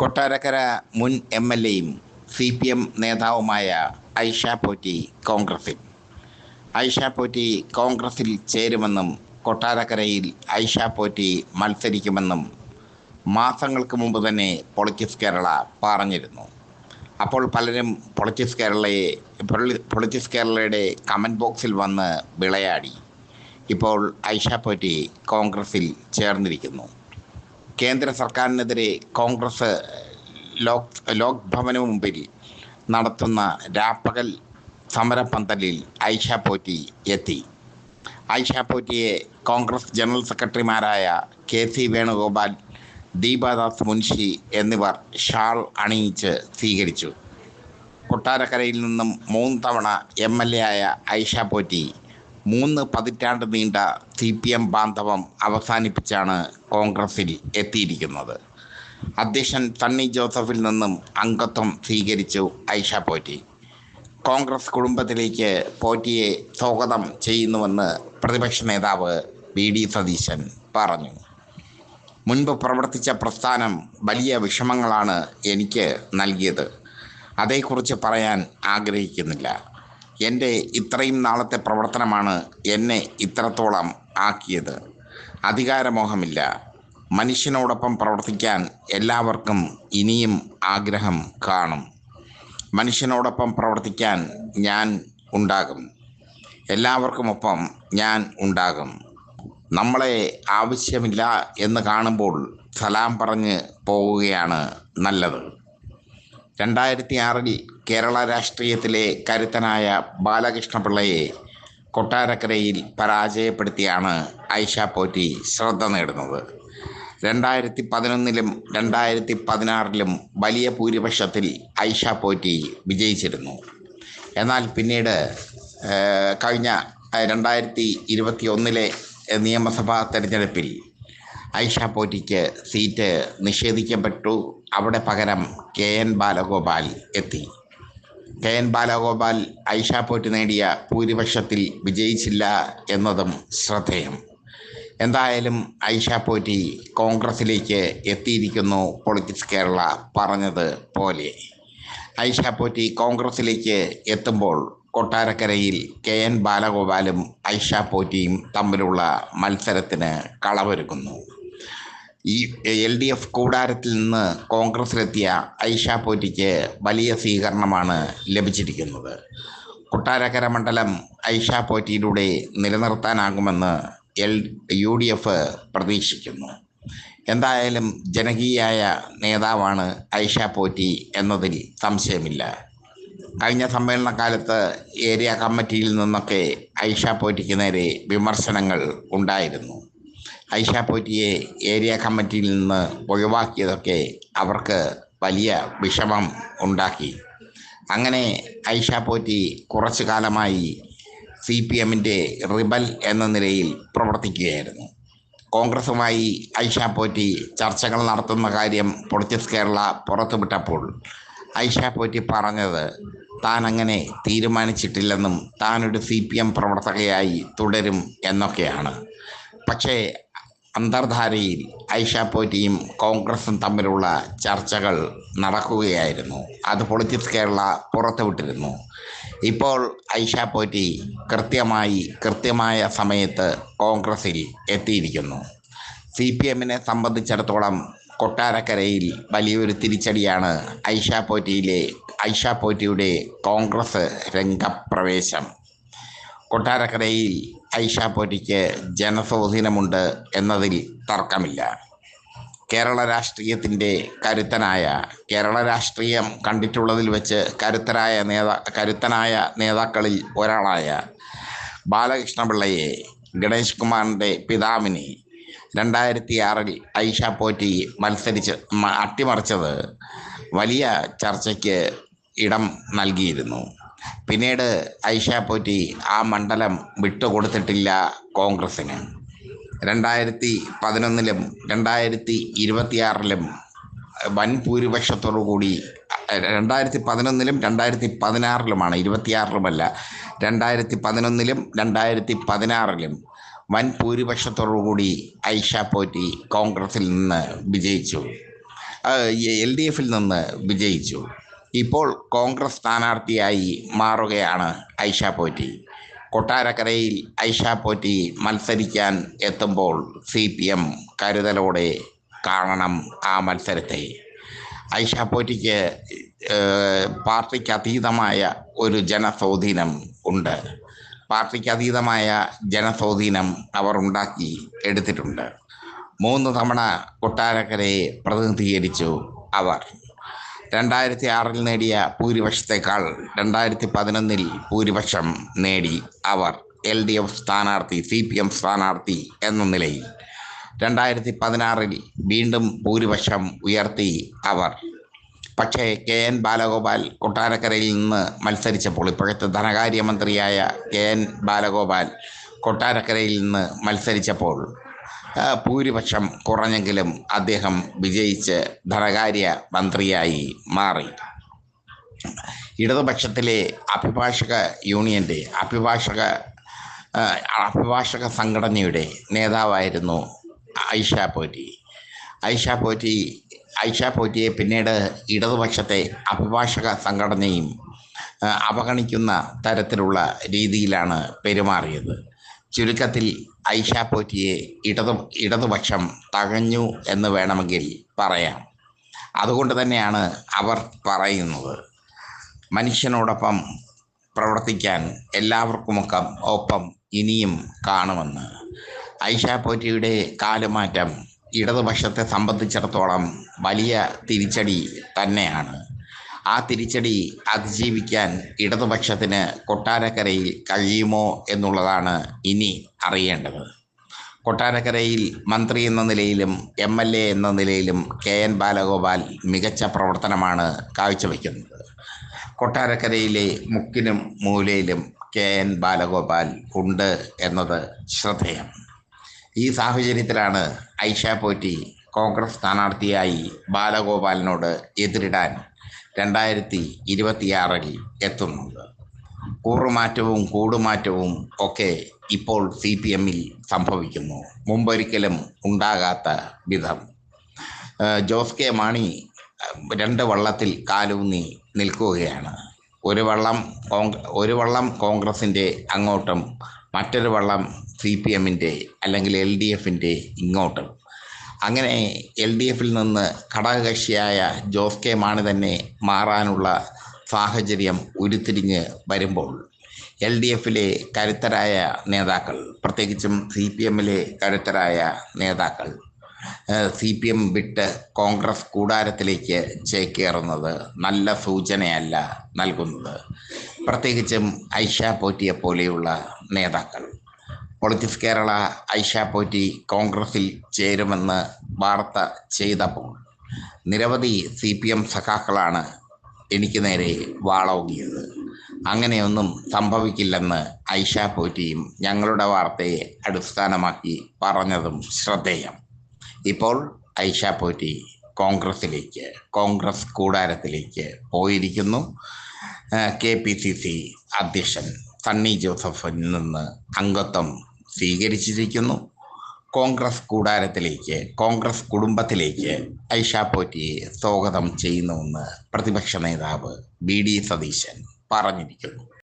കൊട്ടാരക്കര മുൻ M L എയും C P M നേതാവുമായ ഐഷ പോറ്റി കോൺഗ്രസിൽ. ഐഷ പോറ്റി കോൺഗ്രസിൽ ചേരുമെന്നും കൊട്ടാരക്കരയിൽ ഐഷ പോറ്റി മത്സരിക്കുമെന്നും മാസങ്ങൾക്ക് മുമ്പ് തന്നെ പൊളിറ്റിക്സ് കേരള പറഞ്ഞിരുന്നു. അപ്പോൾ പലരും പൊളിറ്റിക്സ് കേരളയെ പൊളിറ്റിക്സ് കേരളയുടെ കമന്റ് ബോക്സിൽ വന്ന് വിളയാടി. ഇപ്പോൾ ഐഷ പോറ്റി കോൺഗ്രസിൽ ചേർന്നിരിക്കുന്നു. കേന്ദ്ര സർക്കാരിനെതിരെ കോൺഗ്രസ് ലോക് ലോക് ഭവന് മുമ്പിൽ നടത്തുന്ന രാപ്പകൽ സമരപന്തലിൽ ഐഷ പോറ്റി എത്തി. ഐഷ പോറ്റിയെ കോൺഗ്രസ് ജനറൽ സെക്രട്ടറിമാരായ കെ സി വേണുഗോപാൽ ദീപാദാസ് മുൻഷി എന്നിവർ ഷാൾ അണിയിച്ച് സ്വീകരിച്ചു. കൊട്ടാരക്കരയിൽ നിന്നും മൂന്ന് തവണ എം എൽ എ ആയ ഐഷ പോറ്റി മൂന്ന് പതിറ്റാണ്ട് നീണ്ട സി പി എം ബാന്ധവം അവസാനിപ്പിച്ചാണ് കോൺഗ്രസിൽ എത്തിയിരിക്കുന്നത്. അധ്യക്ഷൻ സണ്ണി ജോസഫിൽ നിന്നും അംഗത്വം സ്വീകരിച്ചു ഐഷ പോറ്റി. കോൺഗ്രസ് കുടുംബത്തിലേക്ക് പോറ്റിയെ സ്വാഗതം ചെയ്യുന്നുവെന്ന് പ്രതിപക്ഷ നേതാവ് വി ഡി സതീശൻ പറഞ്ഞു. മുൻപ് പ്രവർത്തിച്ച പ്രസ്ഥാനം വലിയ വിഷമങ്ങളാണ് എനിക്ക് നൽകിയത്. അതേക്കുറിച്ച് പറയാൻ ആഗ്രഹിക്കുന്നില്ല. എന്റെ ഇത്രയും നാളത്തെ പ്രവർത്തനമാണ് എന്നെ ഇത്രത്തോളം ആക്കിയത്. അധികാരമോഹമില്ല. മനുഷ്യനോടൊപ്പം പ്രവർത്തിക്കാൻ എല്ലാവർക്കും ഇനിയും ആഗ്രഹം കാണും. മനുഷ്യനോടൊപ്പം പ്രവർത്തിക്കാൻ ഞാൻ ഉണ്ടാകും. എല്ലാവർക്കുമൊപ്പം ഞാൻ ഉണ്ടാകും. നമ്മളെ ആവശ്യമില്ല എന്ന് കാണുമ്പോൾ സലാം പറഞ്ഞ് പോവുകയാണ് നല്ലത്. രണ്ടായിരത്തി ആറിൽ കേരള രാഷ്ട്രീയത്തിലെ കരുത്തനായ ബാലകൃഷ്ണപിള്ളയെ കൊട്ടാരക്കരയിൽ പരാജയപ്പെടുത്തിയാണ് ഐഷ പോറ്റി ശ്രദ്ധ നേടുന്നത്. രണ്ടായിരത്തി പതിനൊന്നിലും രണ്ടായിരത്തി പതിനാറിലും വലിയ ഭൂരിപക്ഷത്തിൽ ഐഷ പോറ്റി വിജയിച്ചിരുന്നു. എന്നാൽ പിന്നീട് കഴിഞ്ഞ രണ്ടായിരത്തി ഇരുപത്തി ഒന്നിലെ നിയമസഭാ തെരഞ്ഞെടുപ്പിൽ ഐഷ പോറ്റിക്ക് സീറ്റ് നിഷേധിക്കപ്പെട്ടു. അവിടെ പകരം കെ എൻ ബാലഗോപാൽ എത്തി. കെ എൻ ബാലഗോപാൽ ഐഷ പോറ്റി നേടിയ ഭൂരിപക്ഷത്തിൽ വിജയിച്ചില്ല എന്നതും ശ്രദ്ധേയം. എന്തായാലും ഐഷ പോറ്റി കോൺഗ്രസിലേക്ക് എത്തിയിരിക്കുന്നു പൊളിറ്റിക്സ് കേരള പറഞ്ഞത് പോലെ. ഐഷ പോറ്റി കോൺഗ്രസിലേക്ക് എത്തുമ്പോൾ കൊട്ടാരക്കരയിൽ കെ എൻ ബാലഗോപാലും ഐഷ പോറ്റിയും തമ്മിലുള്ള മത്സരത്തിന് കളവൊരുക്കുന്നു ഈ എൽ ഡി എഫ് കൂടാരത്തിൽ നിന്ന് കോൺഗ്രസിലെത്തിയ ഐഷ പോറ്റിക്ക് വലിയ സ്വീകരണമാണ് ലഭിച്ചിരിക്കുന്നത്. കൊട്ടാരക്കര മണ്ഡലം ഐഷ പോറ്റിയിലൂടെ നിലനിർത്താനാകുമെന്ന് എൽ യു ഡി എഫ് പ്രതീക്ഷിക്കുന്നു. എന്തായാലും ജനകീയായ നേതാവാണ് ഐഷ പോറ്റി എന്നതിൽ സംശയമില്ല. കഴിഞ്ഞ സമ്മേളന കാലത്ത് ഏരിയ കമ്മിറ്റിയിൽ നിന്നൊക്കെ ഐഷ പോറ്റിക്ക് നേരെ വിമർശനങ്ങൾ ഉണ്ടായിരുന്നു. ഐഷ പോറ്റിയെ ഏരിയ കമ്മിറ്റിയിൽ നിന്ന് ഒഴിവാക്കിയതൊക്കെ അവർക്ക് വലിയ വിഷമം ഉണ്ടാക്കി. അങ്ങനെ ഐഷ പോറ്റി കുറച്ചു കാലമായി സി പി എമ്മിന്റെ റിബൽ എന്ന നിലയിൽ പ്രവർത്തിക്കുകയായിരുന്നു. കോൺഗ്രസുമായി ഐഷ പോറ്റി ചർച്ചകൾ നടത്തുന്ന കാര്യം പൊളിറ്റിക്സ് കേരള പുറത്തുവിട്ടപ്പോൾ ഐഷ പോറ്റി പറഞ്ഞത് താൻ അങ്ങനെ തീരുമാനിച്ചിട്ടില്ലെന്നും താനൊരു സി പി എം പ്രവർത്തകയായി തുടരും എന്നൊക്കെയാണ്. പക്ഷേ അന്തർധാരയിൽ ഐഷാപോറ്റിയും കോൺഗ്രസും തമ്മിലുള്ള ചർച്ചകൾ നടക്കുകയായിരുന്നു. അത് പൊളിറ്റിക്സ് കേരള പുറത്തുവിട്ടിരുന്നു ഇപ്പോൾ ഐഷാപോറ്റി കൃത്യമായി കൃത്യമായ സമയത്ത് കോൺഗ്രസിൽ എത്തിയിരിക്കുന്നു. സി പി എമ്മിനെ സംബന്ധിച്ചിടത്തോളം കൊട്ടാരക്കരയിൽ വലിയൊരു തിരിച്ചടിയാണ് ഐഷാപോറ്റിയിലെ ഐഷാപോറ്റിയുടെ ഐഷ പോറ്റിയുടെ കോൺഗ്രസ് രംഗപ്രവേശം. കൊട്ടാരക്കരയിൽ ഐഷ പോറ്റിക്ക് ജനസ്വാധീനമുണ്ട് എന്നതിൽ തർക്കമില്ല. കേരള രാഷ്ട്രീയത്തിന്റെ കരുത്തനായ കേരള രാഷ്ട്രീയം കണ്ടിട്ടുള്ളതിൽ വെച്ച് കരുത്തരായ നേതാ കരുത്തനായ നേതാക്കളിൽ ഒരാളായ ബാലകൃഷ്ണപിള്ളയെ ഗണേഷ് കുമാറിന്റെ പിതാവിനെ രണ്ടായിരത്തി ആറിൽ ഐഷ പോറ്റി മത്സരിച്ച് അട്ടിമറിച്ചത് വലിയ ചർച്ചയ്ക്ക് ഇടം നൽകിയിരുന്നു. പിന്നീട് ഐഷ ആ മണ്ഡലം വിട്ടുകൊടുത്തിട്ടില്ല കോൺഗ്രസിന് രണ്ടായിരത്തി പതിനൊന്നിലും രണ്ടായിരത്തി ഇരുപത്തിയാറിലും വൻ ഭൂരിപക്ഷത്തോടു കൂടി രണ്ടായിരത്തി പതിനൊന്നിലും രണ്ടായിരത്തി പതിനാറിലുമാണ് ഇരുപത്തിയാറിലുമല്ല രണ്ടായിരത്തി പതിനൊന്നിലും രണ്ടായിരത്തി പതിനാറിലും വൻ ഭൂരിപക്ഷത്തോടു കൂടി ഐഷ പോറ്റി കോൺഗ്രസിൽ നിന്ന് വിജയിച്ചു. എൽ ഡി എഫിൽ നിന്ന് വിജയിച്ചു. ഇപ്പോൾ കോൺഗ്രസ് സ്ഥാനാർത്ഥിയായി മാറുകയാണ് ഐഷ പോറ്റി. കൊട്ടാരക്കരയിൽ ഐഷ പോറ്റി മത്സരിക്കാൻ എത്തുമ്പോൾ സി പി എം കരുതലോടെ കാണണം ആ മത്സരത്തെ. ഐഷ പോറ്റിക്ക് പാർട്ടിക്ക് അതീതമായ ഒരു ജനസ്വാധീനം ഉണ്ട്. പാർട്ടിക്ക് അതീതമായ ജനസ്വാധീനം അവർ ഉണ്ടാക്കി എടുത്തിട്ടുണ്ട്. മൂന്ന് തവണ കൊട്ടാരക്കരയെ പ്രതിനിധീകരിച്ചു അവർ. രണ്ടായിരത്തി ആറിൽ നേടിയ ഭൂരിപക്ഷത്തേക്കാൾ രണ്ടായിരത്തി പതിനൊന്നിൽ ഭൂരിപക്ഷം നേടി അവർ എൽ ഡി എഫ് സ്ഥാനാർത്ഥി സി പി എം സ്ഥാനാർത്ഥി എന്ന നിലയിൽ. രണ്ടായിരത്തി പതിനാറിൽ വീണ്ടും ഭൂരിപക്ഷം ഉയർത്തി അവർ. പക്ഷേ കെ എൻ ബാലഗോപാൽ കൊട്ടാരക്കരയിൽ നിന്ന് മത്സരിച്ചപ്പോൾ ഇപ്പോഴത്തെ ധനകാര്യമന്ത്രിയായ കെ എൻ ബാലഗോപാൽ കൊട്ടാരക്കരയിൽ നിന്ന് മത്സരിച്ചപ്പോൾ ഭൂരിപക്ഷം കുറഞ്ഞെങ്കിലും അദ്ദേഹം വിജയിച്ച് ധനകാര്യ മന്ത്രിയായി മാറി. ഇടതുപക്ഷത്തിലെ അഭിഭാഷക യൂണിയന്റെ അഭിഭാഷക അഭിഭാഷക സംഘടനയുടെ നേതാവായിരുന്നു ഐഷ പോറ്റി. ഐഷ പോറ്റി ഐഷ പോറ്റിയെ പിന്നീട് ഇടതുപക്ഷത്തെ അഭിഭാഷക സംഘടനയും അവഗണിക്കുന്ന തരത്തിലുള്ള രീതിയിലാണ് പെരുമാറിയത്. ചുരുക്കത്തിൽ ഐഷ പോറ്റിയെ ഇടതു ഇടതുപക്ഷം തകഞ്ഞു എന്ന് വേണമെങ്കിൽ പറയാം. അതുകൊണ്ട് തന്നെയാണ് അവർ പറയുന്നത്. മനുഷ്യനോടൊപ്പം പ്രവർത്തിക്കാൻ എല്ലാവർക്കുമൊക്കെ ഒപ്പം ഇനിയും കാണുമെന്ന്. ഐഷ പോറ്റിയുടെ കാലുമാറ്റം ഇടതുപക്ഷത്തെ സംബന്ധിച്ചിടത്തോളം വലിയ തിരിച്ചടി തന്നെയാണ്. ആ തിരിച്ചടി അതിജീവിക്കാൻ ഇടതുപക്ഷത്തിന് കൊട്ടാരക്കരയിൽ കഴിയുമോ എന്നുള്ളതാണ് ഇനി അറിയേണ്ടത്. കൊട്ടാരക്കരയിൽ മന്ത്രി എന്ന നിലയിലും എം എൽ എ എന്ന നിലയിലും കെ എൻ ബാലഗോപാൽ മികച്ച പ്രവർത്തനമാണ് കാഴ്ചവെക്കുന്നത്. കൊട്ടാരക്കരയിലെ മുക്കിനും മൂലയിലും കെ എൻ ബാലഗോപാൽ ഉണ്ട് എന്നത് ശ്രദ്ധേയം. ഈ സാഹചര്യത്തിലാണ് ഐഷ പോറ്റി കോൺഗ്രസ് സ്ഥാനാർത്ഥിയായി ബാലഗോപാലിനോട് എതിരിടാൻ രണ്ടായിരത്തി ഇരുപത്തിയാറിൽ എത്തുന്നത് കൂറുമാറ്റവും കൂടുമാറ്റവും ഒക്കെ ഇപ്പോൾ സി പി എമ്മിൽ സംഭവിക്കുന്നു. മുമ്പൊരിക്കലും ഉണ്ടാകാത്ത വിധം. ജോസ് കെ മാണി രണ്ട് വള്ളത്തിൽ കാലൂന്നി നിൽക്കുകയാണ്. ഒരു വള്ളം ഒരു വള്ളം കോൺഗ്രസിന്റെ അങ്ങോട്ടും മറ്റൊരു വള്ളം സി പി എമ്മിന്റെ അല്ലെങ്കിൽ എൽ ഡി എഫിന്റെ ഇങ്ങോട്ടും. അങ്ങനെ എൽ ഡി എഫിൽ നിന്ന് ഘടകകക്ഷിയായ ജോസ് കെ മാണി തന്നെ മാറാനുള്ള സാഹചര്യം ഉരുത്തിരിഞ്ഞ് വരുമ്പോൾ എൽ ഡി എഫിലെ കരുത്തരായ നേതാക്കൾ പ്രത്യേകിച്ചും സി പി എമ്മിലെ കരുത്തരായ നേതാക്കൾ സി പി എം വിട്ട് കോൺഗ്രസ് കൂടാരത്തിലേക്ക് ചേക്കേറുന്നത് നല്ല സൂചനയല്ല നൽകുന്നത്. പ്രത്യേകിച്ചും ഐഷ പോറ്റിയെ പോലെയുള്ള നേതാക്കൾ. പൊളിറ്റിക്സ് കേരള ഐഷ പോറ്റി കോൺഗ്രസിൽ ചേരുമെന്ന് വാർത്ത ചെയ്തപ്പോൾ നിരവധി സി പി എം സഖാക്കളാണ് എനിക്ക് നേരെ വാളോങ്ങിയത്. അങ്ങനെയൊന്നും സംഭവിക്കില്ലെന്ന് ഐഷ പോറ്റിയും ഞങ്ങളുടെ വാർത്തയെ അടിസ്ഥാനമാക്കി പറഞ്ഞതും ശ്രദ്ധേയം. ഇപ്പോൾ ഐഷ പോറ്റി കോൺഗ്രസിലേക്ക് കോൺഗ്രസ് കൂടാരത്തിലേക്ക് പോയിരിക്കുന്നു. കെ പി സി സി അധ്യക്ഷൻ സണ്ണി ജോസഫിൽ നിന്ന് അംഗത്വം സ്വീകരിച്ചിരിക്കുന്നു. കോൺഗ്രസ് കൂടാരത്തിലേക്ക് കോൺഗ്രസ് കുടുംബത്തിലേക്ക് ഐഷ പോറ്റിയെ സ്വാഗതം ചെയ്യുന്നുവെന്ന് പ്രതിപക്ഷ നേതാവ് ബി ഡി സതീശൻ പറഞ്ഞിരിക്കുന്നു.